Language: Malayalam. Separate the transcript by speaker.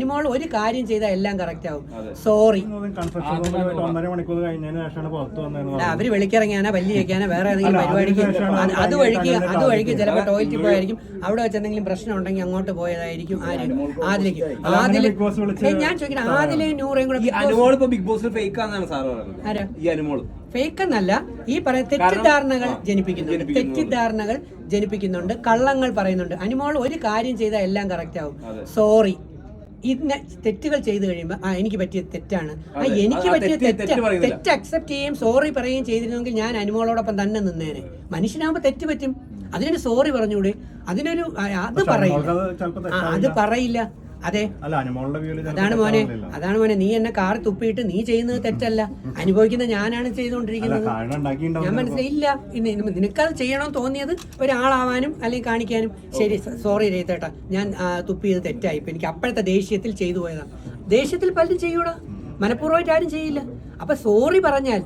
Speaker 1: അനുമോൾ ഒരു കാര്യം ചെയ്താൽ എല്ലാം കറക്റ്റ് ആവും. സോറി അവർ വിളിക്കിറങ്ങിയാനാ പല്ലി കഴിക്കാനോ വേറെ ഏതെങ്കിലും പരിപാടിക്ക് അത് വഴിക്ക് അത് വഴിക്ക് ചിലപ്പോൾ ടോയ്ലറ്റിൽ പോയായിരിക്കും. അവിടെ വെച്ച് എന്തെങ്കിലും പ്രശ്നം ഉണ്ടെങ്കിൽ അങ്ങോട്ട് പോയതായിരിക്കും. ആര് ആദിലേക്ക് ആദിൽ ഞാൻ ചോദിക്കട്ടെ ആദിലെയും നൂറേയും കൂടെ
Speaker 2: ഈ
Speaker 1: ബിഗ് ബോസ്
Speaker 2: അനുമോൾ ഇപ്പൊ ബിഗ് ബോസിൽ ഫേക്ക് ആണെന്നാണ് സാർ പറയുന്നത്? ഈ അനുമോൾ.
Speaker 1: ഫേക്ക് എന്നല്ല. ഈ പറയുന്ന തെറ്റിദ്ധാരണകൾ
Speaker 2: ജനിപ്പിക്കുന്നു
Speaker 1: ജനിപ്പിക്കുന്നുണ്ട്.
Speaker 2: ജനിപ്പിക്കുന്നുണ്ട്.
Speaker 1: തെറ്റിദ്ധാരണകൾ ജനിപ്പിക്കുന്നുണ്ട്. കള്ളങ്ങൾ പറയുന്നുണ്ട്. അനുമോൾ ഒരു കാര്യം ചെയ്താൽ എല്ലാം കറക്റ്റ് ആവും. സോറി ഇന്ന തെറ്റുകൾ ചെയ്തു കഴിയുമ്പോൾ ആ എനിക്ക് പറ്റിയ തെറ്റാണ്. ആ എനിക്ക് പറ്റിയ
Speaker 2: തെറ്റ്
Speaker 1: തെറ്റ്
Speaker 2: തെറ്റ് പറയുന്നില്ല.
Speaker 1: തെറ്റ് അക്സെപ്റ്റ് ചെയ്യുകയും സോറി പറയുകയും ചെയ്തിരുന്നെങ്കിൽ ഞാൻ അനുമോളോടൊപ്പം തന്നെ നിന്നേനെ. മനുഷ്യനാകുമ്പോൾ തെറ്റ് പറ്റും. അതിനൊരു സോറി പറഞ്ഞൂടെ അതിനൊരു അത് പറയില്ല. അത് പറയില്ല. അതെ. അതാണ് മോനെ അതാണ് മോനെ നീ എന്നെ കാർ തുപ്പിയിട്ട് നീ ചെയ്യുന്നത് തെറ്റല്ല. അനുഭവിക്കുന്ന ഞാനാണ് ചെയ്തുകൊണ്ടിരിക്കുന്നത്. ഞാൻ മനസ്സിലായില്ല. നിനക്കത് ചെയ്യണമെന്ന് തോന്നിയത് ഒരാളാവാനും അല്ലെങ്കിൽ കാണിക്കാനും. ശരി സോറി രേത്തേട്ടാ ഞാൻ തുപ്പിയത് തെറ്റായി. എനിക്ക് അപ്പോഴത്തെ ദേഷ്യത്തിൽ ചെയ്തു പോയതാണ് ദേഷ്യത്തിൽ പലരും ചെയ്യൂടാ. മനഃപൂർവമായിട്ട് ആരും ചെയ്യില്ല. അപ്പൊ സോറി പറഞ്ഞാൽ